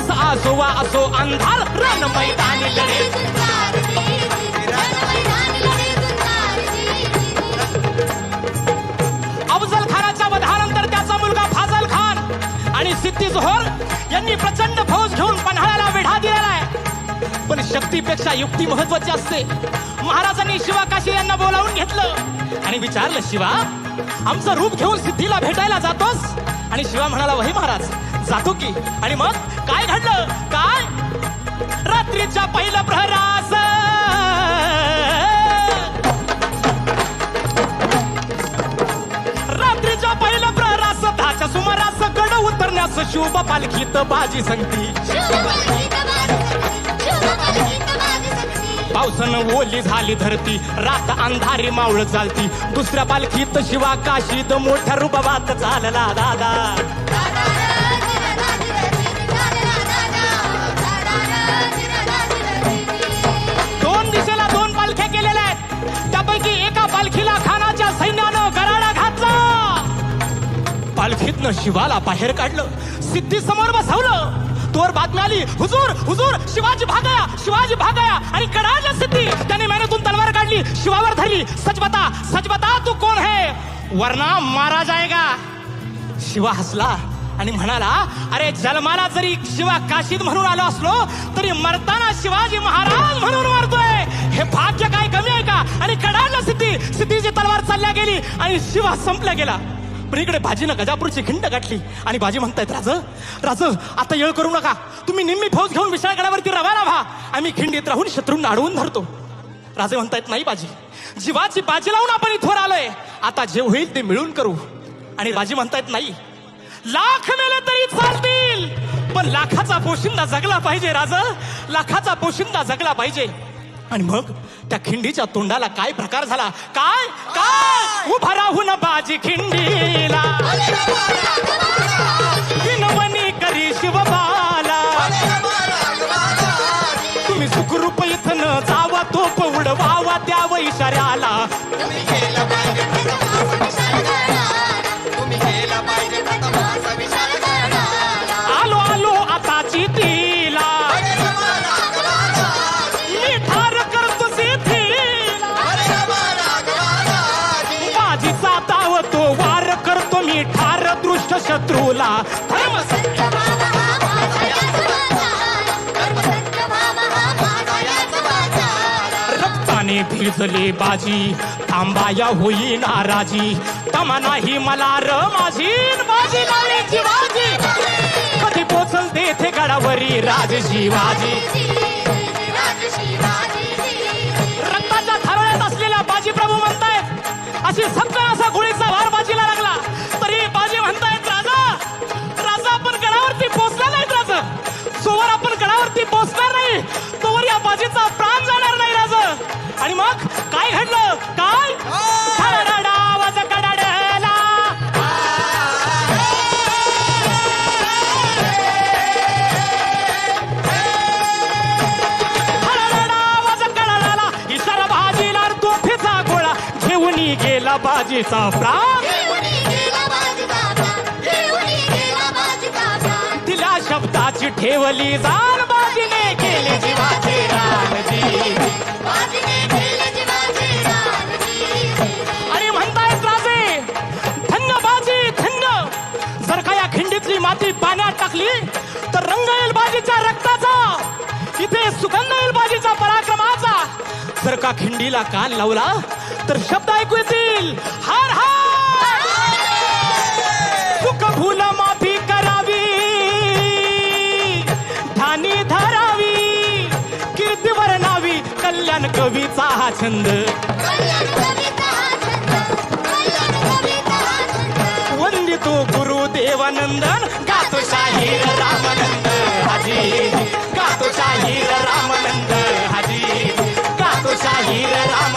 दिवस असो असो अंधार रण मैदानी लढे अफजल खानाच्या वधानंतर त्याचा मुलगा फाजल खान आणि सिद्धी जोहर यांनी प्रचंड फौज घेऊन पन्हाळ्याला वेढा दिलेला आहे. पण शक्तीपेक्षा युक्ती महत्वाची असते. महाराजांनी शिवा काशी यांना बोलावून घेतलं आणि विचारलं शिवा आमचं रूप घेऊन सिद्धीला भेटायला जातोस? आणि शिवा म्हणाला वही महाराज जातो की. आणि मग काय घडलं? काय? रात्रीच्या पहिलं प्रहरास! रात्रीच्या पहिलं प्रहरास दहाच्या सुमारास गड उतरण्यास शुभ पालखीत बाजी संगती. पावसानं ओली झाली धरती. रात अंधारी मावळ चालती. दुसऱ्या पालखीत शिवा काशीत मोठ्या रुबाबात चालला दादा. दोन दिशेला दोन पालख्या केलेल्या आहेत. त्यापैकी एका पालखीला खानाच्या सैन्यानं गराडा घातला. पालखीतनं शिवाला बाहेर काढलं. सिद्धी समोर बसवलं. तोर बातमी आली हुजूर हुजूर शिवाजी भागया शिवाजी भागया आणि कडाडलं शिवावर धरली सच बता सच बता तू कोण है? वरना मारा जाएगा। शिवा हसला आणि म्हणाला अरे जन्माला जरी शिवा काशीत म्हणून आलो असलो तरी मरताना शिवाजी महाराज म्हणून मरतोय. हे भाग्य काय कमी आहे का? आणि कडाडला सिद्धी सिद्धीची तलवार चालल्या गेली आणि शिवा संपला गेला. पण इकडे बाजीनं गजापूरची खिंड गाठली आणि बाजी म्हणतायत राज राज आता येळ करू नका. तुम्ही निम्मी फौज घेऊन विशाळगडावरती रवाना व्हा. आम्ही खिंडीत राहून शत्रूंना अडवून धरतो. राजे म्हणतायत नाही बाजी जीवाची बाजी लावून आपण इथवर आलोय. आता जे होईल ते मिळून करू. आणि बाजी म्हणतायत नाही. लाख मेले तरी चालतील पण लाखाचा पोशिंदा जगला पाहिजे राज. लाखाचा पोशिंदा जगला पाहिजे. आणि मग त्या खिंडीच्या तोंडाला काय प्रकार झाला? काय? काय? उभा राहून बाजी खिंडीला. दृष्ट शत्रूला रक्ताने भिजले बाजी थांबाया होई नाराजी. तमा नाही मला र माझी बाजी. कधी पोचल तेथे गडावरी राज शिवाजी आपण गडावरती पोहोचणार नाही. तोवर या बाजीचा प्राण जाणार नाही राजा. आणि मग काय घडलं? काय? खरडा आवाज कडाडला खरडा आवाज कडाडला इशारा बाजीला तोफीचा गोळा. घेऊन गेला बाजीचा प्राण. तिला शब्दाची ठेवली जाण. बाजीने केली जीवाची रानजी. आणि म्हणतायत राजे धन्य बाजी धन्य जर का या खिंडीतली माती पाण्यात टाकली तर रंग येईल बाजीच्या रक्ताचा इथे सुगंध येईल पराक्रमाचा जर का खिंडीला कान लावला तर शब्द ऐकू येतील. हार हार! छंद वंदितो गुरु देवानंदन गातो शाहीर रामानंद हाजी. गातो शाहीर रामानंद हाजी. गातो शाहीर राम